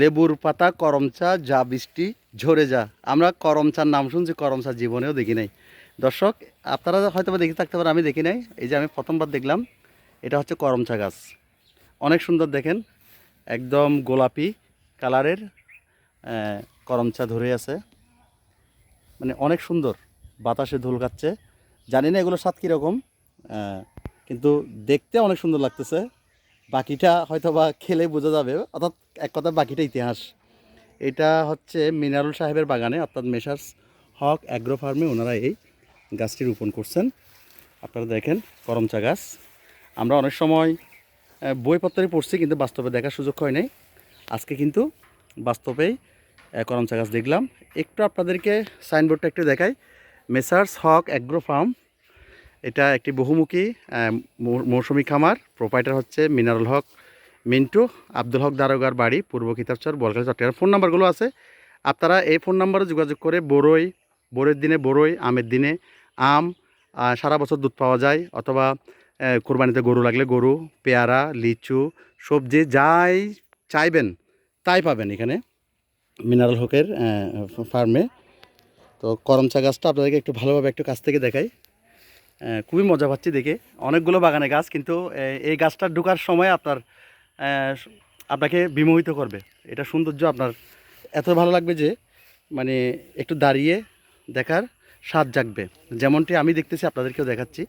লেবুর পাতা করমচা যা বৃষ্টি, ঝরে যা। আমরা করমচার নাম শুনছি করমচা জীবনেও দেখি নাই। দর্শক, আপনারা হয়তো দেখে থাকতে পারেন, আমি দেখি নাই। এই যে আমি প্রথমবার দেখলাম, এটা হচ্ছে করমচা গাছ। অনেক সুন্দর দেখেন, একদম গোলাপি কালারের করমচা ধরে আছে। মানে অনেক সুন্দর, বাতাসে ধুল খাচ্ছে। জানি না এগুলো স্বাদ কীরকম কিন্তু দেখতে অনেক সুন্দর লাগতেছে। বাকিটা হয়তো বা খেলে বোঝা যাবে, অর্থাৎ এক কথা বাকিটা ইতিহাস। এটা হচ্ছে মিনারুল সাহেবের বাগানে, অর্থাৎ মেসার্স হক অ্যাগ্রো ফার্মে ওনারা এই গাছটি রোপণ করছেন। আপনারা দেখেন করমচা গাছ। আমরা অনেক সময় বইপত্রে পড়ছি, কিন্তু বাস্তবে দেখার সুযোগ হয় নাই। আজকে কিন্তু বাস্তবেই করমচা গাছ দেখলাম। একটু আপনাদেরকে সাইনবোর্ডটা একটু দেখাই। মেসার্স হক অ্যাগ্রো ফার্ম এটা একটি বহুমুখী মৌসুমী খামার। প্রোপাইটার হচ্ছে মিনারুল হক মিন্টু। আব্দুল হক দারোগার বাড়ি, পূর্ব কিতাবচর বলকাল চট্টগ্রাম। ফোন নাম্বারগুলো আছে। আপনারা এই ফোন নাম্বারে যোগাযোগ করে বড়ই বড়ের দিনে বড়ই আমের দিনে আম সারা বছর দুধ পাওয়া যায় অথবা কোরবানিতে গরু লাগলে গরু, পেয়ারা, লিচু, সবজি যাই চাইবেন, তাই পাবেন এখানে মিনারেল হকের ফার্মে। তো করমচা গাছটা আপনাদেরকে একটু ভালোভাবে একটু কাছ থেকে দেখাই। খুবই মজা পাচ্ছি দেখে। অনেকগুলো বাগানে গাছ, কিন্তু এই গাছটা ঢোকার সময় আপনার আপনাকে বিমোহিত করবে। এটা সৌন্দর্য আপনার এত ভালো লাগবে যে মানে একটু দাঁড়িয়ে দেখার স্বাদ জাগবে। যেমনটি আমি দেখতেছি, আপনাদেরকেও দেখাচ্ছি।